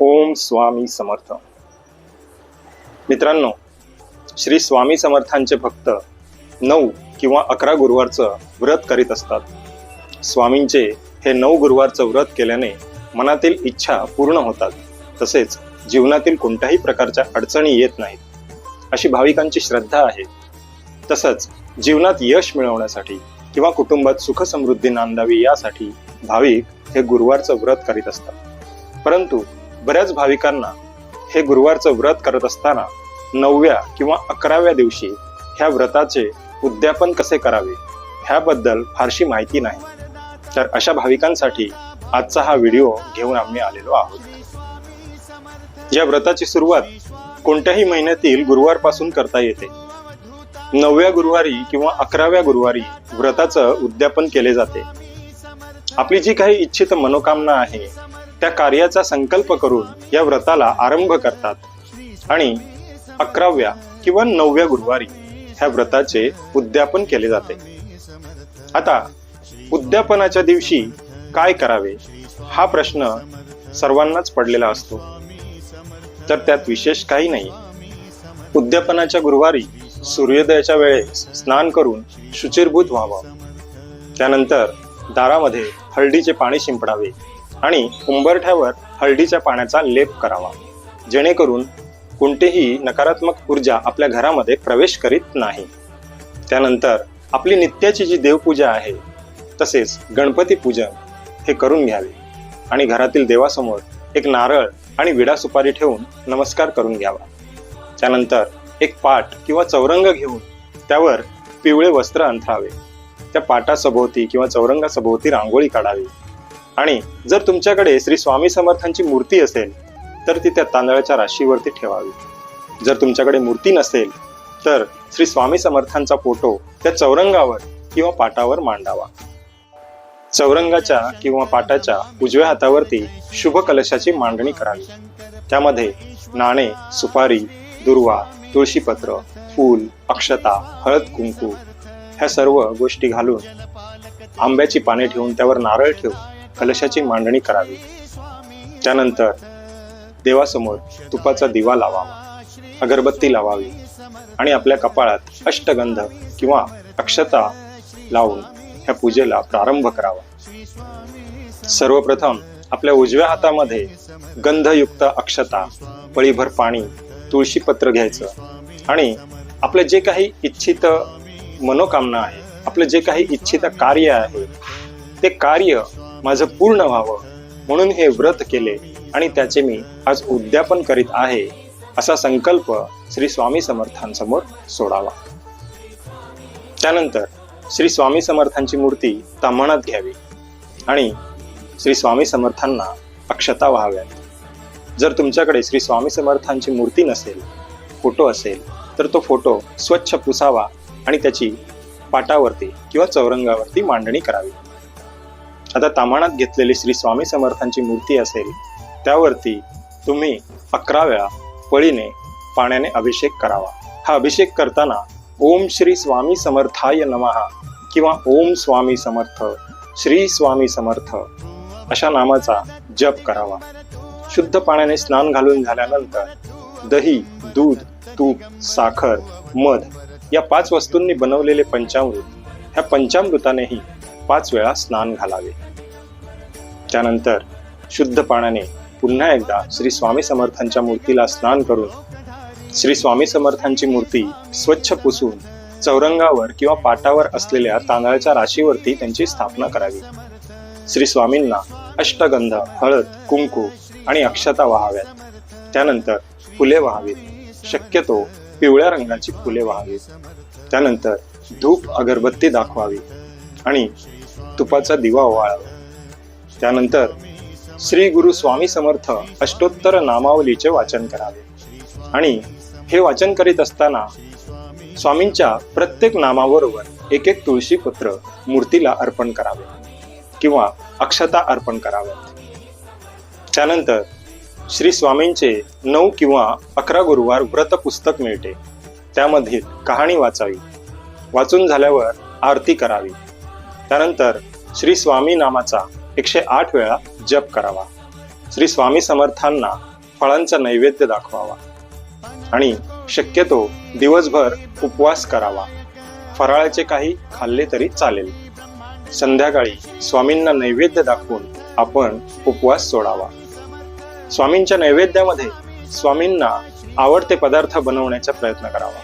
ओम स्वामी समर्थ. मित्रांनो श्री स्वामी समर्थांचे भक्त नऊ किंवा अकरा गुरुवारचं व्रत करीत असतात. स्वामींचे हे नऊ गुरुवारचं व्रत केल्याने मनातील इच्छा पूर्ण होतात. तसेच जीवनातील कोणत्याही प्रकारच्या अडचणी येत नाहीत. अशी भाविकांची श्रद्धा आहे. तसंच जीवनात यश मिळवण्यासाठी किंवा कुटुंबात सुख समृद्धी नांदावी यासाठी भाविक हे गुरुवारचं व्रत करीत असतात. परंतु बऱ्याच भाविकांना हे गुरुवारचं व्रत करत असताना नवव्या किंवा अकराव्या दिवशी ह्या व्रताचे उद्यापन कसे करावे ह्याबद्दल फारशी माहिती नाही. तर अशा भाविकांसाठी आजचा हा व्हिडिओ घेऊन आम्ही आलेलो आहोत. या व्रताची सुरुवात कोणत्याही महिन्यातील गुरुवारपासून करता येते नवव्या गुरुवारी किंवा अकराव्या गुरुवारी व्रताचं उद्यापन केले जाते. आपली जी काही इच्छित मनोकामना आहे त्या कार्याचा संकल्प करून या व्रताला आरंभ करतात. आणि अकराव्या किंवा नवव्या गुरुवारी ह्या व्रताचे उद्यापन केले जाते. आता उद्यापनाच्या दिवशी काय करावे हा प्रश्न सर्वांनाच पडलेला असतो. तर त्यात विशेष काही नाही. उद्यापनाच्या गुरुवारी सूर्योदयाच्या वेळेस स्नान करून शुचिरभूत व्हावं. त्यानंतर दारामध्ये हळदीचे पाणी शिंपडावे. आणि उंबरठ्यावर हळदीच्या पाण्याचा लेप करावा. जेणेकरून कोणतेही नकारात्मक ऊर्जा आपल्या घरामध्ये प्रवेश करीत नाही. त्यानंतर आपली नित्याची जी देवपूजा आहे तसेच गणपती पूजन हे करून घ्यावे. आणि घरातील देवासमोर एक नारळ आणि विडा सुपारी ठेवून नमस्कार करून घ्यावा. त्यानंतर एक पाट किंवा चौरंग घेऊन त्यावर पिवळे वस्त्र अंथरावे. त्या पाटासभोवती किंवा चौरंगासभोवती रांगोळी काढावी. आणि जर तुमच्याकडे श्री स्वामी समर्थांची मूर्ती असेल तर ती त्या तांदळाच्या राशीवरती ठेवावी. जर तुमच्याकडे मूर्ती नसेल तर श्री स्वामी समर्थांचा फोटो त्या चौरंगावर किंवा पाटावर मांडावा. चौरंगाच्या किंवा पाटाच्या उजव्या हातावरती शुभ कलशाची मांडणी करावी. त्यामध्ये नाणे सुपारी दुर्वा तुळशीपत्र फूल अक्षता हळद कुंकू ह्या सर्व गोष्टी घालून आंब्याची पाने ठेवून त्यावर नारळ ठेवून कलशाची मांडणी करावी. त्यानंतर देवासमोर तुपाचा दिवा लावावा अगरबत्ती लावावी आणि आपल्या कपाळात अष्टगंध किंवा अक्षता लावून ह्या पूजेला प्रारंभ करावा. सर्वप्रथम आपल्या उजव्या हातामध्ये गंधयुक्त अक्षता पळीभर पाणी तुळशीपत्र घ्यायचं आणि आपलं जे काही इच्छित मनोकामना आहे आपलं जे काही इच्छित कार्य आहे ते कार्य माझं पूर्ण व्हावं म्हणून हे व्रत केले आणि त्याचे मी आज उद्यापन करीत आहे असा संकल्प श्री स्वामी समर्थांसमोर सोडावा. त्यानंतर श्री स्वामी समर्थांची मूर्ती ताम्हणात घ्यावी आणि श्री स्वामी समर्थांना अक्षता व्हाव्यात. जर तुमच्याकडे श्री स्वामी समर्थांची मूर्ती नसेल फोटो असेल तर तो फोटो स्वच्छ पुसावा आणि त्याची पाटावरती किंवा चौरंगावरती मांडणी करावी. आता तामाणात घेतलेली श्री स्वामी समर्थांची मूर्ती असेल त्यावरती तुम्ही अकरा वेळा पळीने पाण्याने अभिषेक करावा. हा अभिषेक करताना ओम श्री स्वामी समर्थाय नमहा किंवा ओम स्वामी समर्थ श्री स्वामी समर्थ अशा नामाचा जप करावा. शुद्ध पाण्याने स्नान घालून झाल्यानंतर दही दूध तूप साखर मध या पाच वस्तूंनी बनवलेले पंचामृत ह्या पंचामृतानेही पाच वेळा स्नान घालावे. त्यानंतर शुद्ध पाण्याने पुन्हा एकदा श्री स्वामी समर्थांच्या मूर्तीला स्नान करून श्री स्वामी समर्थांची मूर्ती स्वच्छ पुसून चौरंगावर किंवा पाटावर असलेल्या तांदळाच्या राशीवरती त्यांची स्थापना करावी. श्री स्वामींना अष्टगंध हळद कुंकू आणि अक्षता वाहाव्यात. त्यानंतर फुले वाहावीत. शक्यतो पिवळ्या रंगाची फुले वाहावीत. त्यानंतर धूप अगरबत्ती दाखवावी. आणि तुपाचा दिवा ओवाळावा. त्यानंतर श्री गुरु स्वामी समर्थ अष्टोत्तर नामावलीचे वाचन करावे. आणि हे वाचन करीत असताना स्वामींच्या प्रत्येक नामाबरोबर एक एक तुळशी पत्र मूर्तीला अर्पण करावे किंवा अक्षता अर्पण कराव्यात त्यानंतर श्री स्वामींचे नऊ किंवा अकरा गुरुवार व्रत पुस्तक मिळते. त्यामध्ये कहाणी वाचावी. वाचून झाल्यावर आरती करावी. त्यानंतर श्री स्वामी नामाचा एकशे आठ वेळा जप करावा. श्री स्वामी समर्थांना फळांचा नैवेद्य दाखवावा. आणि शक्यतो दिवसभर उपवास करावा. फराळाचे काही खाल्ले तरी चालेल. संध्याकाळी स्वामींना नैवेद्य दाखवून आपण उपवास सोडावा. स्वामींच्या नैवेद्यामध्ये स्वामींना आवडते पदार्थ बनवण्याचा प्रयत्न करावा.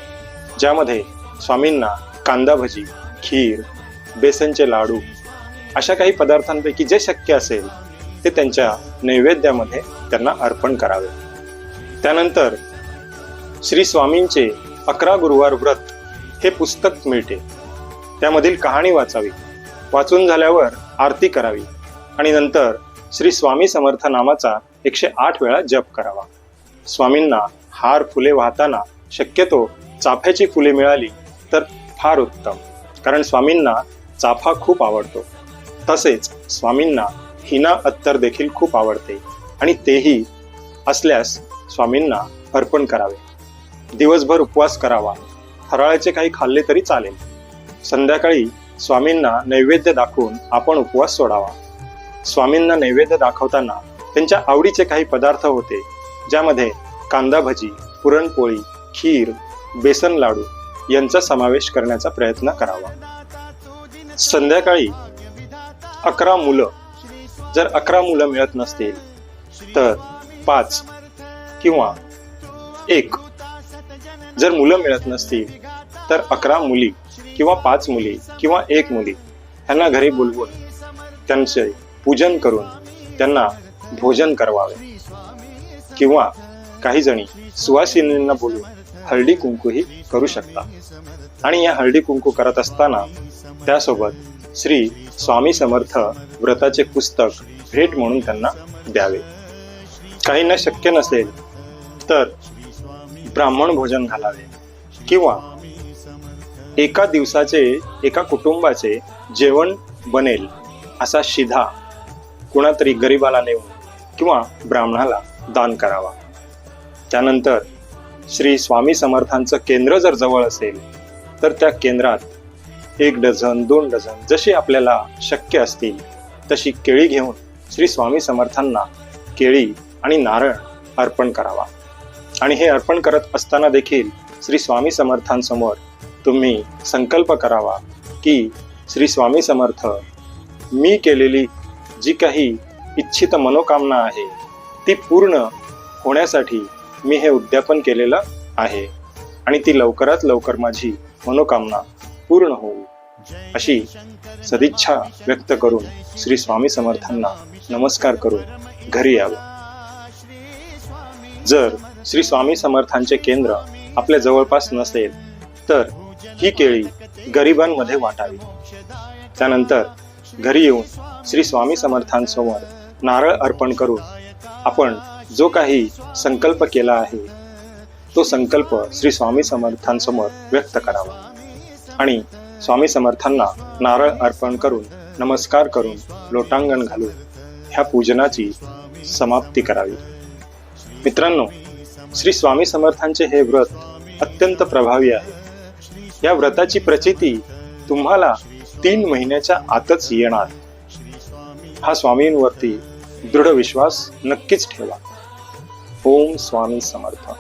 ज्यामध्ये स्वामींना कांदा भजी खीर बेसनचे लाडू अशा काही पदार्थांपैकी जे शक्य असेल ते त्यांच्या नैवेद्यामध्ये त्यांना अर्पण करावे. त्यानंतर श्री स्वामींचे अकरा गुरुवार व्रत हे पुस्तक मिळते. त्यामधील कहाणी वाचावी वाचून झाल्यावर आरती करावी आणि नंतर श्री स्वामी समर्थ नामाचा एकशे आठ वेळा जप करावा. स्वामींना हार फुले वाहताना शक्यतो चाफ्याची फुले मिळाली तर फार उत्तम कारण स्वामींना चाफा खूप आवडतो. तसेच स्वामींना हिना अत्तर देखील खूप आवडते आणि तेही असल्यास स्वामींना अर्पण करावे. दिवसभर उपवास करावा. फराळाचे काही खाल्ले तरी चालेल. संध्याकाळी स्वामींना नैवेद्य दाखवून आपण उपवास सोडावा. स्वामींना नैवेद्य दाखवताना त्यांच्या आवडीचे काही पदार्थ होते ज्यामध्ये कांदा भजी पुरणपोळी खीर बेसन लाडू यांचा समावेश करण्याचा प्रयत्न करावा. संध्याकाळी अकरा मुलं जर अकरा मुलं मिळत नसतील तर पाच किंवा एक. जर मुलं मिळत नसतील तर अकरा मुली किंवा पाच मुली किंवा एक मुली ह्यांना घरी बोलवून त्यांचे पूजन करून त्यांना भोजन करवावे किंवा काही जणी सुवासिनींना बोलून हळदी कुंकूही करू शकता. आणि या हळदी कुंकू करत असताना त्यासोबत श्री स्वामी समर्थ व्रताचे पुस्तक भेट म्हणून त्यांना द्यावे. काहींना शक्य नसेल तर ब्राह्मण भोजन घालावे किंवा एका दिवसाचे एका कुटुंबाचे जेवण बनेल असा शिधा कुणातरी गरिबाला नेऊन किंवा ब्राह्मणाला दान करावा. त्यानंतर श्री स्वामी समर्थांचं केंद्र जर जवळ असेल तर त्या केंद्रात एक डझन दोन डझन जशी आपल्याला शक्य असतील तशी केळी घेऊन श्री स्वामी समर्थांना केळी आणि नारळ अर्पण करावा. आणि हे अर्पण करत असताना देखील श्री स्वामी समर्थांसमोर तुम्ही संकल्प करावा की श्री स्वामी समर्थ मी केलेली जी काही इच्छित मनोकामना आहे ती पूर्ण होण्यासाठी मी हे उद्यापन केलेलं आहे. आणि ती लवकरात लवकर माझी मनोकामना पूर्ण होईल अशी सदिच्छा व्यक्त करून श्री स्वामी समर्थांना नमस्कार करून घरी यावं. जर श्री स्वामी समर्थांचे केंद्र आपल्या जवळपास नसेल तर ही केळी गरिबांमध्ये वाटावी. त्यानंतर घरी येऊन श्री स्वामी समर्थांसमोर नारळ अर्पण करून आपण जो काही संकल्प केला आहे तो संकल्प श्री स्वामी समर्थांसमोर व्यक्त करावा. आणि स्वामी समर्थांना नारळ अर्पण करून नमस्कार करून लोटांगण घालून ह्या पूजनाची समाप्ती करावी. मित्रांनो श्री स्वामी समर्थांचे हे व्रत अत्यंत प्रभावी आहे. या व्रताची प्रचिती तुम्हाला तीन महिन्याच्या आतच येणार. हा स्वामींवरती दृढ विश्वास नक्कीच ठेवा. ओम स्वामी समर्थ.